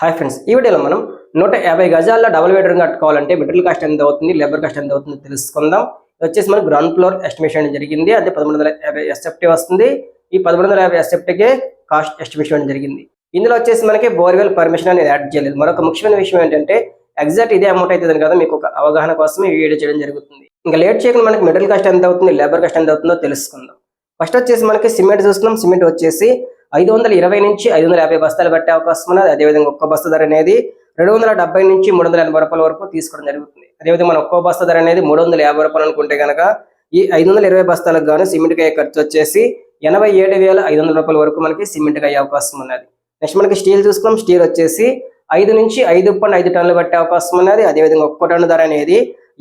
Hi friends ఈ వీడియోలో మనం నూట యాభై గజాల్లో డబుల్ బెడ్రూమ్ కట్టుకోవాలంటే మెటీరియల్ కాస్ట్ ఎంత అవుతుంది లేబర్ కాస్ట్ ఎంత అవుతుంది తెలుసుకుందాం. వచ్చేసి మనకి గ్రౌండ్ ఫ్లోర్ ఎస్టిమేషన్ జరిగింది. అదే పదమూడు వందల యాభై ఎస్ఎఫ్టీ వస్తుంది. ఈ పదమూడు వందల యాభై ఎస్ఎఫ్టీకే కాస్ట్ ఎస్టిమేషన్ జరిగింది. ఇందులో వచ్చేసి మనకి బోర్వెల్ పర్మిషన్ అనేది యాడ్ చేయలేదు. మరొక ముఖ్యమైన విషయం ఏంటంటే ఎగ్జాక్ట్ ఇదే అమౌంట్ అవుతుంది కదా మీకు ఒక అవగాహన కోసం ఈ వీడియో చేయడం జరుగుతుంది. ఇంకా లేట్ చేయకుండా మనకి మెటీరియల్ కాస్ట్ ఎంత అవుతుంది లేబర్ కాస్ట్ ఎంత అవుతుందో తెలుసుకుందాం. ఫస్ట్ వచ్చేసి మనకి సిమెంట్ చూసుకున్నాం సిమెంట్ వచ్చేసి ఐదు వందల ఇరవై నుంచి ఐదు వందల యాభై బస్తాలు పట్టే అవకాశం ఉన్నది. అదేవిధంగా ఒక్క బస్తా ధర అనేది రెండు వందల డెబ్బై నుంచి మూడు వందల ఎనభై రూపాయల వరకు తీసుకోవడం జరుగుతుంది. అదేవిధంగా మన ఒక్కో బస్తా ధర అనేది మూడు వందల యాభై రూపాయలు అనుకుంటే కనుక ఈ ఐదు వందల ఇరవై బస్తాలకు గాను సిమెంట్కి అయ్యే ఖర్చు వచ్చేసి ఎనభై ఏడు వేల ఐదు వందల రూపాయల వరకు మనకి సిమెంట్కి అయ్యే అవకాశం ఉన్నది. నెక్స్ట్ మనకి స్టీల్ చూసుకున్నాం. స్టీల్ వచ్చేసి ఐదు నుంచి ఐదు పాయింట్ ఐదు టన్నులు పట్టే అవకాశం ఉన్నది. అదేవిధంగా ఒక్కో టన్ను ధర అనేది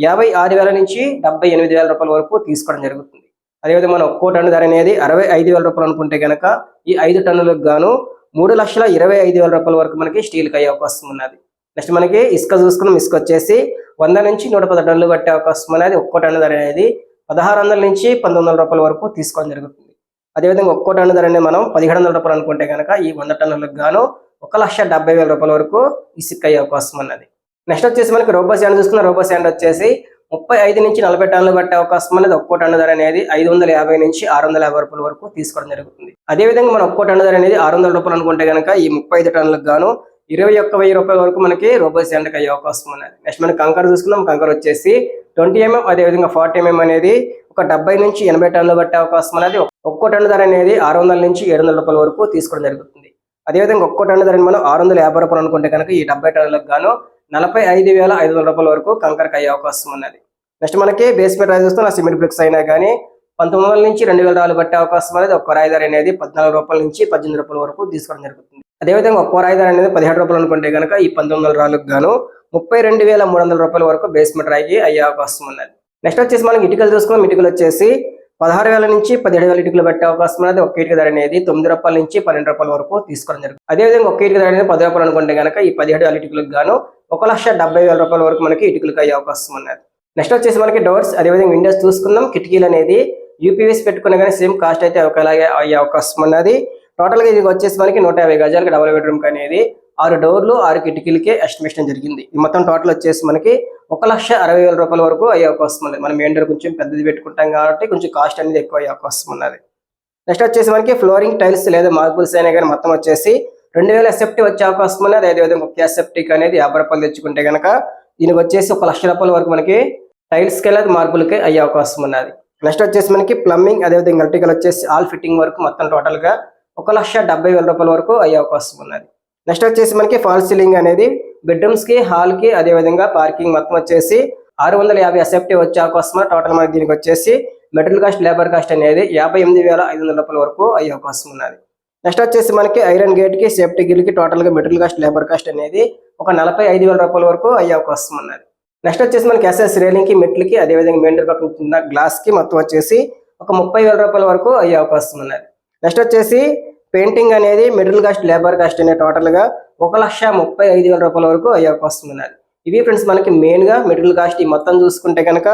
యాభై ఆరు వేల నుంచి డెబ్బై ఎనిమిది వేల రూపాయల వరకు తీసుకోవడం జరుగుతుంది. అదేవిధంగా మనం ఒక్కో టన్ను ధర అనేది అరవై ఐదు వేల రూపాయలు అనుకుంటే కనుక ఈ ఐదు టన్నులకు గాను మూడు లక్షల ఇరవై ఐదు వేల రూపాయల వరకు మనకి స్టీల్కి అయ్యే అవకాశం ఉన్నది. నెక్స్ట్ మనకి ఇసుక చూసుకున్నాం. ఇసుక వచ్చేసి వంద నుంచి నూట పది టన్నులు పట్టే అవకాశం అనేది ఒక్కో టన్ను ధర అనేది పదహారు వందల నుంచి పంతొమ్మిది వందల రూపాయల వరకు తీసుకోవడం జరుగుతుంది. అదేవిధంగా ఒక్కో టన్ను ధర అనేది మనం పదిహేడు వందల రూపాయలు అనుకుంటే కనుక ఈ వంద టన్నులకు గాను ఒక లక్ష డెబ్బై వేల రూపాయల వరకు ఇసుక అయ్యే అవకాశం ఉన్నది. నెక్స్ట్ వచ్చేసి మనకి రోబో శాండ్ చూసుకున్న. రోబో శాండ్ వచ్చేసి ముప్పై ఐదు నుంచి నలభై టన్నులు పట్టే అవకాశం అనేది ఒక్కో టన్ను ధర అనేది ఐదు వందల యాభై నుంచి ఆరు వందల యాభై రూపాయల వరకు తీసుకోవడం జరుగుతుంది. అదేవిధంగా మనం ఒక్కో టన్ను ధర అనేది ఆరు వందల రూపాయలు అనుకుంటే కనుక ఈ ముప్పై ఐదు టన్నులకు గాను ఇరవై ఒక్క వెయ్యి రూపాయల వరకు మనకి రోబో శాండ్కి అయ్యే అవకాశం ఉన్నది. నెక్స్ట్ మనం కంకర్ చూసుకుందాం. కంకర్ వచ్చేసి ట్వంటీ ఎంఎం అదేవిధంగా ఫార్టీ ఎంఎం అనేది ఒక డెబ్బై నుంచి ఎనభై టన్నులు పట్టే అవకాశం అనేది ఒక్కో టన్ను ధర అనేది ఆరు వందల నుంచి ఏడు వందల రూపాయల వరకు తీసుకోవడం జరుగుతుంది. అదేవిధంగా ఒక్కో టన్ను ధరని మనం ఆరు వందల యాభై రూపాయలు అనుకుంటే కనుక ఈ డెబ్బై టన్నులకు గాను నలభై ఐదు వేల ఐదు వందల రూపాయల వరకు కంకరకు అయ్యే అవకాశం ఉన్నది. నెక్స్ట్ మనకి బేస్మెంట్ రాయి చూస్తే సిమెంట్ బ్రిక్స్ అయినా కానీ పంతొమ్మిది వందల నుంచి రెండు వేల రూపాయలు పట్టే అవకాశం అనేది ఒక్క రాయి అనేది పద్నాలుగు రూపాయల నుంచి పద్దెనిమిది రూపాయల వరకు తీసుకోవడం జరుగుతుంది. అదేవిధంగా ఒక్కో రాయి అనేది పదిహేడు రూపాయలు అనుకుంటే కనుక ఈ పంతొమ్మిది వందల రాళ్ళకు గాను ముప్పై రెండు వేల మూడు వందల రూపాయల వరకు బేస్మెంట్ రాయికి అయ్యే అవకాశం ఉన్నది. నెక్స్ట్ వచ్చేసి మనకి ఇటుకలు చూసుకున్నాం ఇటుకలు వచ్చేసి పదహారు వేల నుంచి పదిహేడు వేల ఇటుకలు పెట్టే అవకాశం అనేది ఒక ఇటుక ధర అనేది తొమ్మిది రూపాయల నుంచి పన్నెండు రూపాయల వరకు తీసుకోవడం జరుగుతుంది. అదేవిధంగా ఒక ఇటుక ధర అనేది పది రూపాయలు అనుకుంటే కనుక ఈ పదిహేడు వేల ఇటుకలకు గాను ఒక లక్ష డెబ్బై వేల రూపాయల వరకు మనకి ఇటుకలకు అయ్యే అవకాశం ఉన్నది. నెక్స్ట్ వచ్చేసి మనకి డోర్స్ అదేవిధంగా విండోస్ చూసుకుందాం. కిటికీలు అనేది యూపీవీస్ పెట్టుకున్నా కానీ సేమ్ కాస్ట్ అయితే ఒకలాగే అయ్యే అవకాశం ఉన్నది. టోటల్గా ఇది వచ్చేసి మనకి నూట యాభై గజాలకి డబుల్ బెడ్రూమ్ అనేది ఆరు డోర్లు ఆరు కిటికీలకే ఎస్టిమేషన్ జరిగింది. ఈ మొత్తం టోటల్ వచ్చేసి మనకి ఒక లక్ష అరవై వేల రూపాయల వరకు అయ్యే అవకాశం ఉంది మనం మెయిన్ కొంచెం పెద్దది పెట్టుకుంటాం కాబట్టి కొంచెం కాస్ట్ అనేది ఎక్కువ అయ్యే అవకాశం ఉన్నది. నెక్స్ట్ వచ్చేసి మనకి ఫ్లోరింగ్ టైల్స్ లేదా మార్బుల్స్ అయినా కానీ మొత్తం వచ్చేసి రెండు వేల ఎస్ఎఫ్టీ వచ్చే అవకాశం ఉన్నది. అదేవిధంగా ఒక ఎస్ఎఫ్టీకి అనేది యాభై రూపాయలు తెచ్చుకుంటే కనుక దీనికి వచ్చేసి ఒక లక్ష రూపాయల వరకు మనకి టైల్స్కి లేదా మార్బుల్కి అయ్యే అవకాశం ఉన్నది. నెక్స్ట్ వచ్చేసి మనకి ప్లంబింగ్ అదేవిధంగా ఎలక్ట్రికల్ వచ్చేసి ఆల్ ఫిట్టింగ్ వరకు మొత్తం టోటల్గా ఒక లక్ష డెబ్బై వేల రూపాయల వరకు అయ్యే అవకాశం ఉన్నది. నెక్స్ట్ వచ్చేసి మనకి ఫాల్స్ సీలింగ్ అనేది బెడ్రూమ్స్కి హాల్కి అదేవిధంగా పార్కింగ్ మొత్తం వచ్చేసి ఆరు వందల యాభై ఎస్ఎఫ్టీ వచ్చే అవకాశం టోటల్ మనకి దీనికి వచ్చేసి మెటీరియల్ కాస్ట్ లేబర్ కాస్ట్ అనేది యాభై ఎనిమిది వేల ఐదు వందల రూపాయల వరకు అయ్యే అవకాశం ఉన్నది. నెక్స్ట్ వచ్చేసి మనకి ఐరన్ గేట్కి సేఫ్టీ గిల్కి టోటల్గా మెటీరియల్ కాస్ట్ లేబర్ కాస్ట్ అనేది ఒక నలభై ఐదు వేల రూపాయల వరకు అయ్యే అవకాశం ఉన్నది. నెక్స్ట్ వచ్చేసి మనకి ఎస్ఎస్ రేలింగ్కి మెట్లకి అదేవిధంగా మెయిన్ డోర్ పక్కన ఉన్న గ్లాస్కి మొత్తం వచ్చేసి ఒక ముప్పై వేల రూపాయల వరకు అయ్యే అవకాశం ఉన్నది. నెక్స్ట్ వచ్చేసి పెయింటింగ్ అనేది మెటీరియల్ కాస్ట్ లేబర్ కాస్ట్ అనే టోటల్గా ఒక లక్ష ముప్పై ఐదు వేల రూపాయల వరకు అయ్యే అవకాశం ఉన్నది ఇవి ఫ్రెండ్స్ మనకి మెయిన్గా మెటీరియల్ కాస్ట్ ఈ మొత్తం చూసుకుంటే కనుక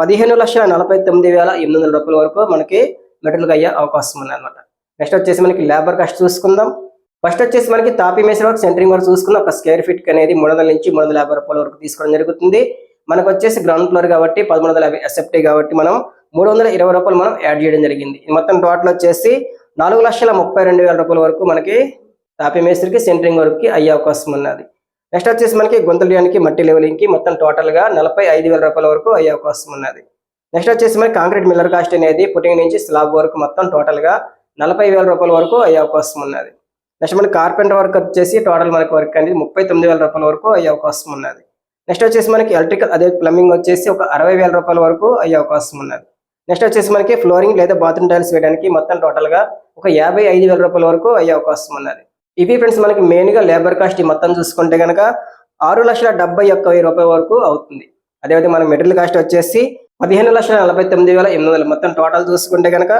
పదిహేను లక్షల నలభై తొమ్మిది వేల ఎనిమిది వందల రూపాయల వరకు మనకి మెటీరియల్ అయ్యే అవకాశం ఉంది అనమాట నెక్స్ట్ వచ్చేసి మనకి లేబర్ కాస్ట్ చూసుకుందాం. ఫస్ట్ వచ్చేసి మనకి తాపీ మేసర్ వర్క్ సెంటరింగ్ వర్క్ చూసుకున్న ఒక స్క్వేర్ ఫీట్ అనేది మూడు వందల నుంచి మూడు వందల యాభై రూపాయల వరకు తీసుకోవడం జరుగుతుంది. మనకు వచ్చేసి గ్రౌండ్ ఫ్లోర్ కాబట్టి పదమూడు వందల యాభై ఎస్ఎఫ్టీ కాబట్టి మనం మూడు వందల ఇరవై రూపాయలు మనం యాడ్ చేయడం జరిగింది. మొత్తం టోటల్ వచ్చేసి నాలుగు లక్షల ముప్పై రెండు వేల రూపాయల వరకు మనకి తాపి మేస్త్రికి సెంటరింగ్ వర్క్కి అయ్యే అవకాశం ఉన్నది. నెక్స్ట్ వచ్చేసి మనకి గుంతలేయడానికి మట్టి లెవెలింగ్కి మొత్తం టోటల్గా నలభై ఐదు వేల రూపాయల వరకు అయ్యే అవకాశం ఉన్నది. నెక్స్ట్ వచ్చేసి మనకి కాంక్రీట్ మిల్లర్ కాస్ట్ అనేది పుట్టింగ్ నుంచి స్లాబ్ వరకు మొత్తం టోటల్గా నలభై వేల రూపాయల వరకు అయ్యే అవకాశం ఉన్నది. నెక్స్ట్ మనకి కార్పెంటర్ వర్క్ వచ్చేసి టోటల్ మనకి వర్క్ అనేది ముప్పై తొమ్మిది వేల రూపాయల వరకు అయ్యే అవకాశం ఉన్నది. నెక్స్ట్ వచ్చేసి మనకి ఎలక్ట్రికల్ అదే ప్లంబింగ్ వచ్చేసి ఒక అరవై వేల రూపాయల వరకు అయ్యే అవకాశం ఉన్నది. నెక్స్ట్ వచ్చేసి మనకి ఫ్లోరింగ్ లేదా బాత్రూమ్ టైల్స్ వేయడానికి మొత్తం టోటల్గా ఒక యాభై ఐదు వేల రూపాయల వరకు అయ్యే అవకాశం ఉన్నది. ఇవి ఫ్రెండ్స్ మనకి మెయిన్గా లేబర్ కాస్ట్ ఈ మొత్తం చూసుకుంటే కనుక ఆరు లక్షల డెబ్బై ఒక్క వెయ్యి రూపాయల వరకు అవుతుంది. అదేవిధంగా మన మెటీరియల్ కాస్ట్ వచ్చేసి పదిహేను లక్షల నలభై తొమ్మిది వేల ఎనిమిది వందలు. మొత్తం టోటల్ చూసుకుంటే కనుక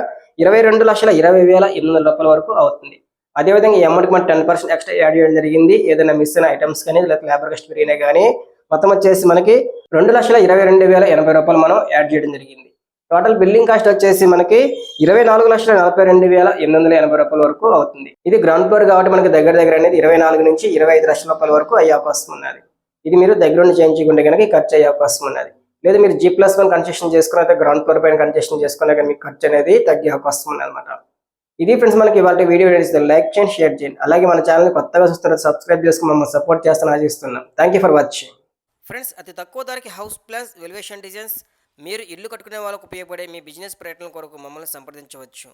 ఇరవై రెండు లక్షల ఇరవై వేల ఎనిమిది వందల రూపాయల వరకు అవుతుంది. అదేవిధంగా ఈ అమౌంట్కి మనం టెన్ పర్సెంట్ ఎక్స్ట్రా యాడ్ చేయడం జరిగింది. ఏదైనా మిస్ అయిన ఐటమ్స్ కానీ లేదా లేబర్ కాస్ట్ పెరిగినా కానీ మొత్తం వచ్చేసి మనకి రెండు లక్షల ఇరవై రెండు వేల ఎనభై రూపాయలు మనం యాడ్ చేయడం జరిగింది. టోటల్ బిల్డింగ్ కాస్ట్ వచ్చేసి మనకి ఇరవై నాలుగు లక్షల నలభై రెండు వేల ఎనిమిది వందల ఎనభై రూపాయల వరకు అవుతుంది. ఇది గ్రౌండ్ ఫ్లోర్ కాబట్టి మనకి దగ్గర దగ్గర అనేది ఇరవై నాలుగు నుంచి ఇరవై ఐదు లక్షల రూపాయల వరకు అయ్యే అవకాశం ఉన్నది. ఇది మీరు దగ్గర నుండి చేయించుకుంటే కనుక ఖర్చు అయ్యే అవకాశం ఉన్నది. లేదు మీరు జీ ప్లస్ వన్ కన్సెషన్ చేసుకుని అయితే గ్రౌండ్ ఫ్లోర్ పైన కన్సెషన్ చేసుకున్నాక మీకు ఖర్చు అనేది తగ్గే అవకాశం ఉంది అనమాట ఇది ఫ్రెండ్స్ మనకి ఇవాళ వీడియో నచ్చితే లైక్ చేయండి షేర్ చేయండి. అలాగే మన ఛానల్ కొత్తగా చూస్తున్న సబ్స్క్రైబ్ చేసుకుని మమ్మల్ని సపోర్ట్ చేస్తాను ఆశిస్తున్నాం. Thank you for watching friends అతి తక్కువ ధరకి హౌస్ ప్లస్ వెలివేషన్ డిజైన్స్ మీరు ఇల్లు కట్టుకునే వాళ్ళకు ఉపయోగపడే మీ బిజినెస్ ప్రయత్నం కొరకు మమ్మల్ని సంప్రదించవచ్చు.